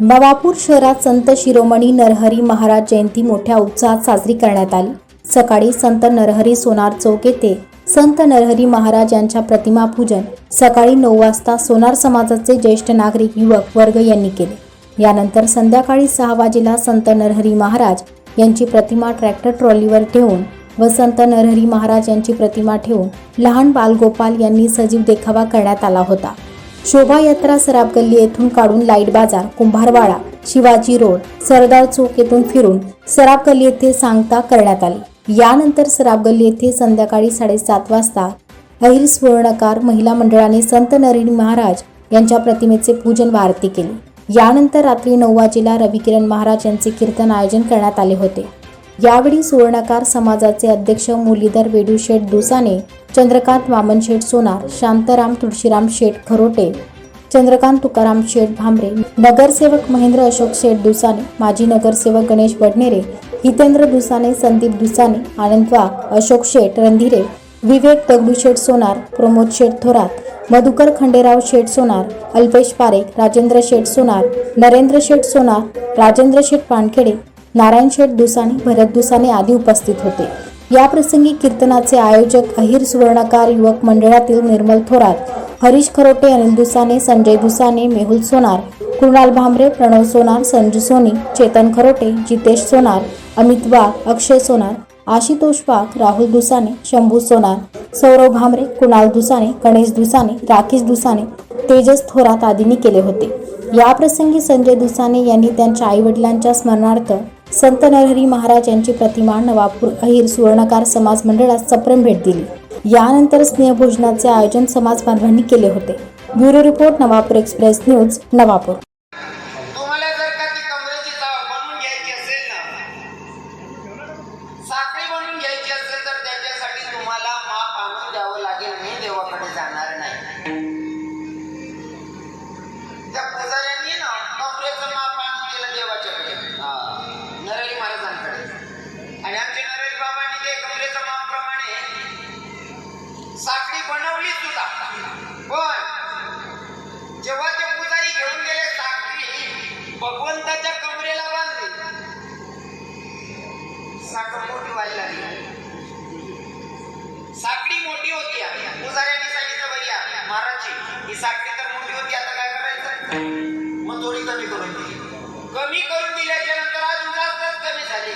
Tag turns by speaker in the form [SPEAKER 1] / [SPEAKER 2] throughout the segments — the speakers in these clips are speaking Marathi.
[SPEAKER 1] नवापूर शहरात संत शिरोमणी नरहरी महाराज जयंती मोठ्या उत्साहात साजरी करण्यात आली. सकाळी संत नरहरी सोनार चौक येथे संत नरहरी महाराज यांच्या प्रतिमा पूजन सकाळी नऊ वाजता सोनार समाजाचे ज्येष्ठ नागरिक युवक वर्ग यांनी केले. यानंतर संध्याकाळी सहा वाजेला संत नरहरी महाराज यांची प्रतिमा ट्रॅक्टर ट्रॉलीवर ठेवून व संत नरहरी महाराज यांची प्रतिमा ठेवून लहान बालगोपाल यांनी सजीव देखावा करण्यात आला होता. शोभायात्रा सराब गल्ली येथून काढून लाइट बाजार कुंभारवाडा शिवाजी रोड सरदार चौक येथून फिरून सराब गल्ली येथे सांगता करण्यात आली. यानंतर सराब गल्ली येथे संध्याकाळी साडेसात वाजता अहिर सुवर्णकार महिला मंडळाने संत नरहरी महाराज यांच्या प्रतिमेचे पूजन व आरती केली. यानंतर रात्री नऊ वाजेला रविकिरण महाराज यांचे कीर्तन आयोजन करण्यात आले होते. यावेळी सुवर्णकार समाजाचे अध्यक्ष मुरलीधर वेडूशेठ दुसाने चंद्रकांत वामन शेठ सोनार शांताराम तुळशीराम शेठ खरोटे चंद्रकांत तुकाराम शेठ भांबरे नगरसेवक महेंद्र अशोक शेठ दुसाने माजी नगरसेवक गणेश बडनेरे हितेंद्र दुसाने संदीप दुसाने आनंद वाघ अशोक शेठ रणधीरे विवेक दगडूशेठ सोनार प्रमोद शेठ थोरात मधुकर खंडेराव शेठ सोनार अल्पेश पारेख राजेंद्र शेठ सोनार नरेंद्र शेठ सोनार राजेंद्र शेठ पानखेडे नारायण शेठ दुसाने भरत दुसाने आदी उपस्थित होते. या प्रसंगी कीर्तनाचे आयोजक अहिर सुवर्णकार युवक मंडळातील निर्मल थोरात हरीश खरोटे अनिल दुसाने संजय दुसाने मेहुल सोनार कृणाल भांबरे प्रणव सोनार संजू सोनी चेतन खरोटे जितेश सोनार अमित वाघ अक्षय सोनार आशितोष वाघ राहुल दुसाने शंभू सोनार सौरव भांबरे कुणाल दुसाने गणेश दुसाने राकेश दुसाने तेजस थोरात आदींनी केले होते. या प्रसंगी संजय दुसाने यांनी त्यांच्या आईवडिलांच्या स्मरणार्थ संत नरहरी महाराज यांची प्रतिमा नवापूर अहिर सुवर्णकार समाज मंडळास सप्रेम भेट दिली. यानंतर स्नेहभोजनाचे आयोजन समाज बांधवांनी केले होते. Bureau report Navapur express news Navapur.
[SPEAKER 2] महाराजची तर मोठी होती आता काय करायचं मग थोडी कमी करून दिली. कमी करून दिल्याच्या नंतर अजून जास्तच कमी झाली.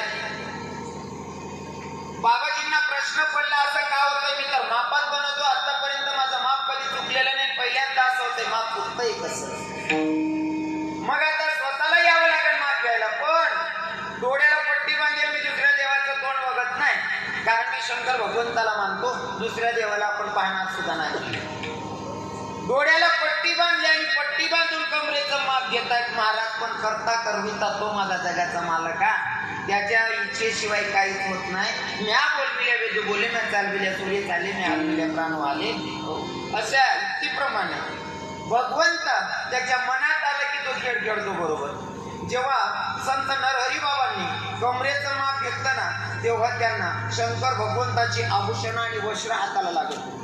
[SPEAKER 2] बाबाजींना प्रश्न पडला असं का होतं मी तर मापात बनवतो आतापर्यंत माझं माप कधी चुकलेलं नाही पहिल्यांदा असं होतंय माप चुकतंय कसं? मग आता स्वतःला यावं लागेल माप घ्यायला पण डोळ्याला पट्टी बांधेल मी दुसऱ्या देवाचं तोंड बघत नाही. कारण मी शंकर भगवंताला मानतो दुसऱ्या देवाला आपण पाहणार सुद्धा नाही. डोळ्याला पट्टी बांधली आणि पट्टी बांधून कमरेचं माप घेतायत. महाराज पण करता करविता तो माझा जगाचा मालक हा. त्याच्या इच्छेशिवाय काहीच होत नाही. म्या बोलविल्या वेदू बोले म्या चालविल्या सूर्य चाले म्या हलविल्या प्राण वाले हो. अशा युक्तीप्रमाणे. भगवंत त्याच्या मनात आलं की तो खेळ खेळतो बरोबर. जेव्हा संत नरहरी बाबांनी कमरेचं माप घेतलं तेव्हा त्यांना शंकर भगवंताची आभूषण आणि वस्त्र हाताला लागत